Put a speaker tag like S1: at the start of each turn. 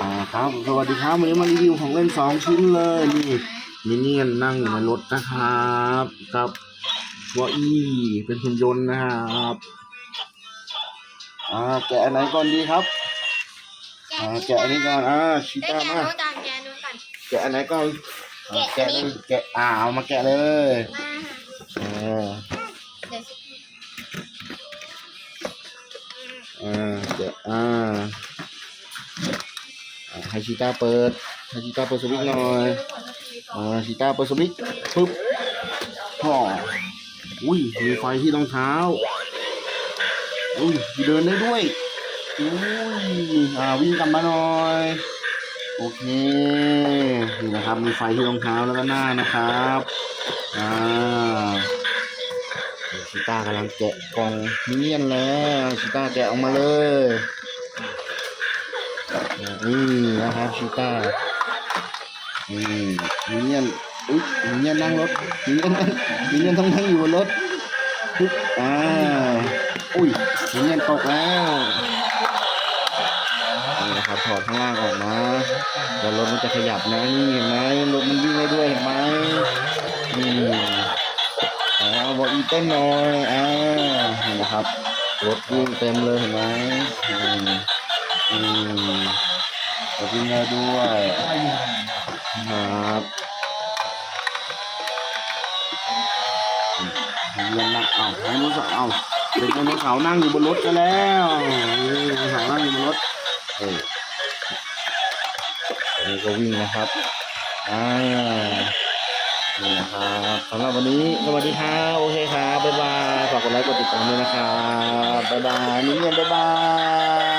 S1: อ่าครับสวัสดีครับวันนี้มารีวิวของเล่นสองชิ้นเลยนี่มินเนี่ยนนั่งอยู่ในรถนะครับกับวออี้เป็นหุ่นยนต์นะครับอ่าแกะอันไหนก่อนดีครับอ่าแกะอันนี้ก่อนอ่าชิ
S2: ได้
S1: ต้า
S2: แกะ
S1: มา
S2: โน้ตก่อนแกะโน้ตก่อน
S1: แกะอันไหนก่อนอ่า
S2: แกะอันนี้
S1: เลยแกะอ่าเอามาแกะเลย
S2: มา
S1: เออ
S2: เดี๋ยวสิ
S1: อ่าแกะอ่าอ่าให้ชิต้าเปิดให้ชิต้าเปิดสวิตช์หน่อยอ่าชิต้าเปิดสวิตช์ปึ๊บพ่ออุ้ยมีไฟที่รองเท้าอุ้ยเดินได้ด้วยอุ้ยอ่าวิ่งกลับมาหน่อยโอเคนี่นะครับมีไฟที่รองเท้าแล้วก็หน้านะครับอ่า ชิต้ากำลังแกะกล่องมิเนี่ยนแล้วชิต้าแกะออกมาเลยนี่นะครับชิต้าอืมมิเนี่ยนอุ้ยมิเนี่ยนนั่งรถมิเนี่ยนนั่งมินเนี่ยนต้องนั่งอยู่บนรถปึ๊บอ่าอุ้ยมิเนี่ยนตกแล้วนี่นะครับถอดข้างล่างออกนะเดี๋ยวรถมันจะขยับนะนี่เห็นไหมรถมันวิ่งได้ด้วยเห็นไหมนี่อ่าบอกอี เต้นหน่อยอ่านี่นะครับรถวิ่งเต็มเลยเห็นไหมอืมอืมรถวิ่งได้ด้วยครับเรียนนะเอาไดโนเสาร์เอาเด็กไดโนเสาร์นั่งอยู่บนรถกันแล้วไดโนเสาร์นั่งอยู่บนรถเออนี่ก็วิ่งนะครับอ่า นี่นะครับสำหรับวันนี้สวัสดีครับโอเคครับบ๊ายบายฝากกดไลค์กดติดตามด้วยนะครับบ๊ายบายนี่เงียบบ๊ายบาย